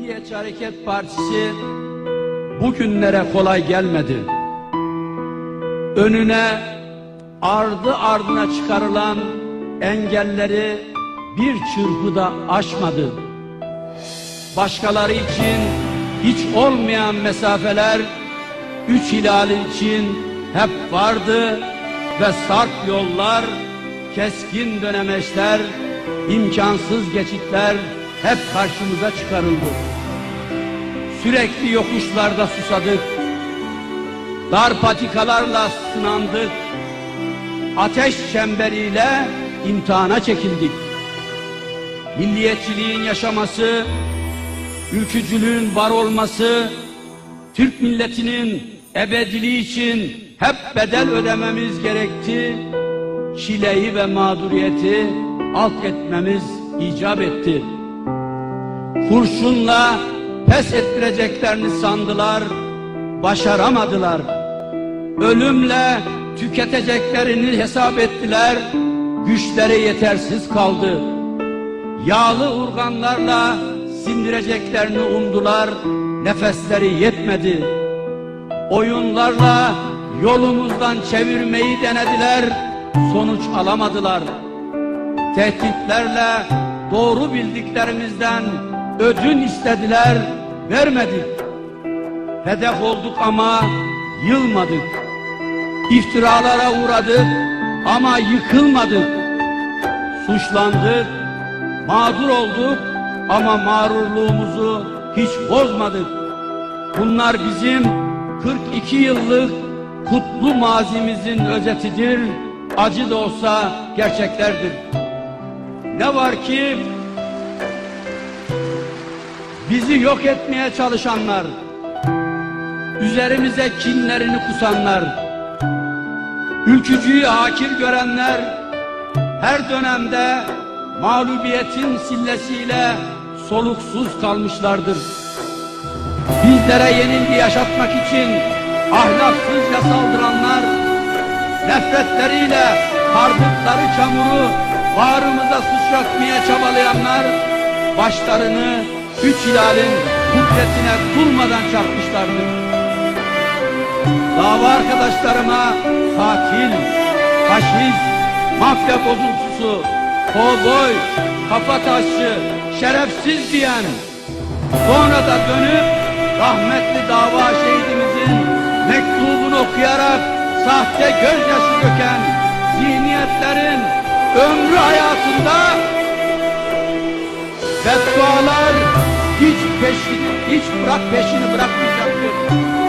Milliyetçi Hareket Partisi bugünlere kolay gelmedi. Önüne ardı ardına çıkarılan engelleri bir çırpıda aşmadı. Başkaları için hiç olmayan mesafeler üç hilal için hep vardı ve sarp yollar, keskin dönemeçler, imkansız geçitler hep karşımıza çıkarıldı. Sürekli yokuşlarda susadık, dar patikalarla sınandık, ateş çemberiyle imtihana çekildik. Milliyetçiliğin yaşaması, ülkücülüğün var olması, Türk milletinin ebediliği için hep bedel ödememiz gerekti. Çileyi ve mağduriyeti alt etmemiz icap etti. Kurşunla pes ettireceklerini sandılar, başaramadılar. Ölümle tüketeceklerini hesap ettiler, güçleri yetersiz kaldı. Yağlı urganlarla sindireceklerini umdular, nefesleri yetmedi. Oyunlarla yolumuzdan çevirmeyi denediler, sonuç alamadılar. Tehditlerle doğru bildiklerimizden ödün istediler, vermedik. Hedef olduk ama yılmadık. İftiralara uğradık ama yıkılmadık. Suçlandık, mağdur olduk ama mağrurluğumuzu hiç bozmadık. Bunlar bizim 42 yıllık kutlu mazimizin özetidir. Acı da olsa gerçeklerdir. Ne var ki bizi yok etmeye çalışanlar, üzerimize kinlerini kusanlar, ülkücüyü hakir görenler her dönemde mağlubiyetin sillesiyle soluksuz kalmışlardır. Bizlere yenilgi yaşatmak için ahlaksızca saldıranlar, nefretleriyle karbutları çamuru bağrımıza sıçratmaya çabalayanlar, başlarını üç hilalin kudretine durmadan çarpmışlardır. Dava arkadaşlarıma katil, faşist, mafya bozuntusu, kovboy, kafa şerefsiz diyen, sonra da dönüp rahmetli dava şehidimizin mektubunu okuyarak sahte gözyaşı döken zihniyetlerin ömrü hayatında beddualar hiç peşini, hiç bırak peşini bırakmayacaktır.